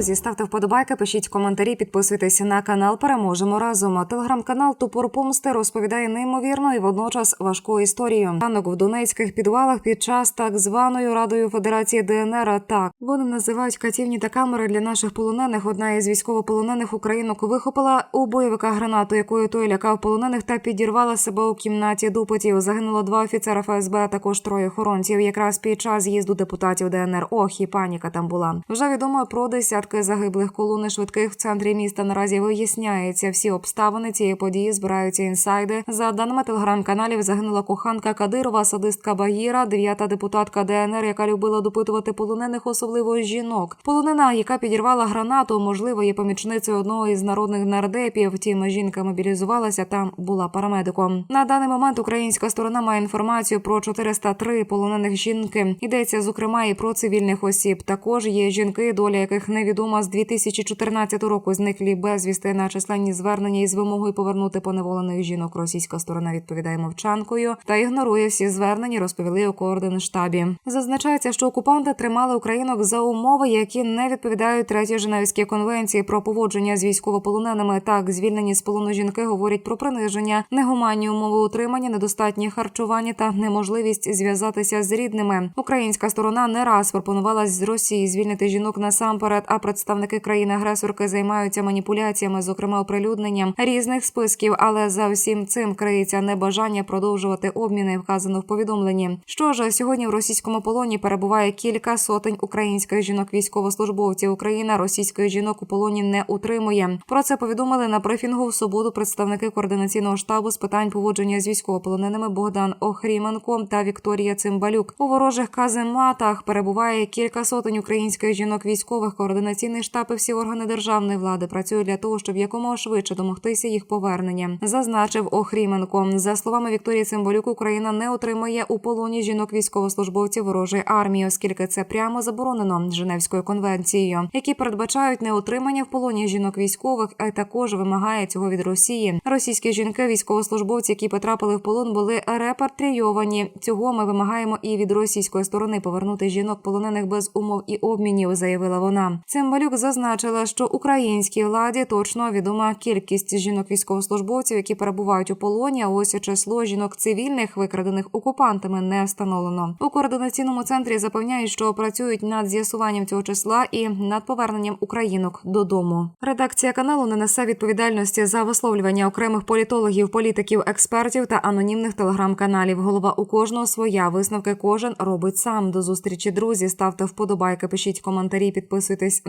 друзі, ставте вподобайки, пишіть коментарі, підписуйтесь на канал. Переможемо разом. Телеграм-канал Тупор Помсти розповідає неймовірну і водночас важку історію. Ранок в донецьких підвалах під час так званої радою Федерації ДНР атак. Вони називають катівні та камери для наших полонених. Одна із військовополонених українок вихопила у бойовика гранату, якою той лякав полонених та підірвала себе у кімнаті допитів. Загинуло два офіцера ФСБ, а також троє охоронців. Якраз під час з'їзду депутатів ДНР. Ох, і паніка там була. Вже відомо про десятки загиблих колони швидких в центрі міста. Наразі виясняється всі обставини цієї події. Збираються інсайди. За даними телеграм-каналів, загинула коханка Кадирова, садистка Багіра, дев'ята депутатка ДНР, яка любила допитувати полонених, особливо жінок. Полонена, яка підірвала гранату, можливо, є помічницею одного із народних нардепів. Втім, жінка мобілізувалася. Там була парамедиком. На даний момент українська сторона має інформацію про 403 полонених жінки. Йдеться зокрема і про цивільних осіб. Також є жінки, доля яких невідома з 2014 року. Зниклі безвісти на численні звернення із вимогою повернути поневолених жінок. Російська сторона відповідає мовчанкою та ігнорує всі звернення. Розповіли у координштабі. Зазначається, що окупанти тримали українок за умови, які не відповідають третій Женевській конвенції про поводження з військовополоненими. Так, звільнені з полону жінки говорять про приниження, негуманні умови утримання, недостатнє харчування та неможливість зв'язатися з рідними. Українська сторона не раз пропонувала з Росії звільнити жінок насамперед, а представники країни-агресорки займаються маніпуляціями, зокрема оприлюдненням різних списків. Але за всім цим криється небажання продовжувати обміни, вказано в повідомленні. Що ж сьогодні в російському полоні перебуває кілька сотень українських жінок військовослужбовців. Україна російських жінок у полоні не утримує. Про це повідомили на брифінгу в суботу представники координаційного штабу з питань поводження з військовополоненими Богдан Охріменко та Вікторія Цимбалюк. У ворожих казематах перебуває кілька сотень українських жінок військових. Координаційний штаб і всі органи державної влади працюють для того, щоб якомога швидше домогтися їх повернення. Зазначив Охріменко. За словами Вікторії Цимбалюк, Україна не отримує у полоні жінок військовослужбовців ворожої армії, оскільки це прямо заборонено Женевською конвенцією, які передбачають неотримання в полоні жінок військових, а також вимагає цього від Росії. Російські жінки, військовослужбовці, які потрапили в полон, були репатрійовані. Цього ми вимагаємо і від російської сторони повернути жінок полонених без умов і обмінів, заявила вона. Цимбалюк зазначила, що українській владі точно відома кількість жінок військовослужбовців, які перебувають у полоні. А ось число жінок цивільних, викрадених окупантами, не встановлено. У координаційному центрі запевняють, що працюють над з'ясуванням цього числа і над поверненням українок додому. Редакція каналу не несе відповідальності за висловлювання окремих політологів, політиків, експертів та анонімних телеграм-каналів. Голова у кожного своя висновки кожен робить сам. До зустрічі, друзі. Ставте вподобайки, пишіть коментарі, підписуйтесь